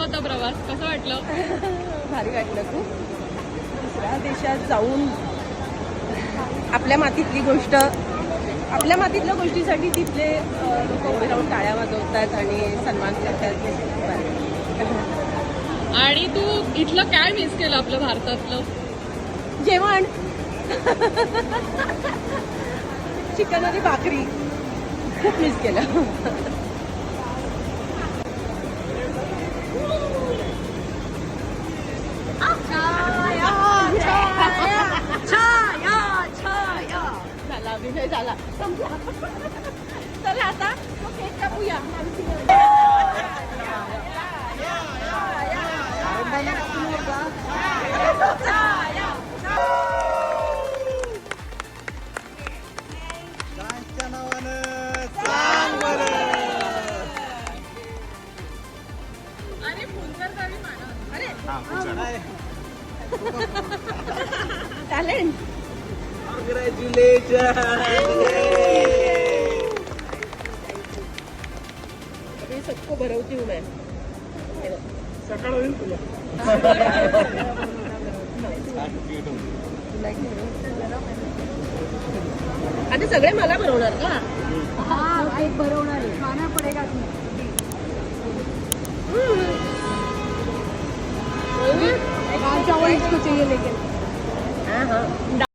वाटलं? भारी वाटलं खूप. दुसऱ्या देशात जाऊन आपल्या मातीतली गोष्ट आपल्या मातीतल्या गोष्टीसाठी तिथले लोक उभे राहून टाळ्या वाजवतात आणि सन्मान करतात. आणि तू इथलं काय मिस केलं आपलं भारतातलं? जेवण. चिकन आणि भाकरी. खूप मिस केलं. झाला अभिनय झाला. संपला. चला आता मग केक कापूया. अरे अरे. टॅलेंट अभी सबको भरवती हूँ मैं। बघ. आता सगळे मला भरवणार का? हाँ एक भरवणार आहे खाना पडेगा चाहिए लेकिन. हाँ हाँ.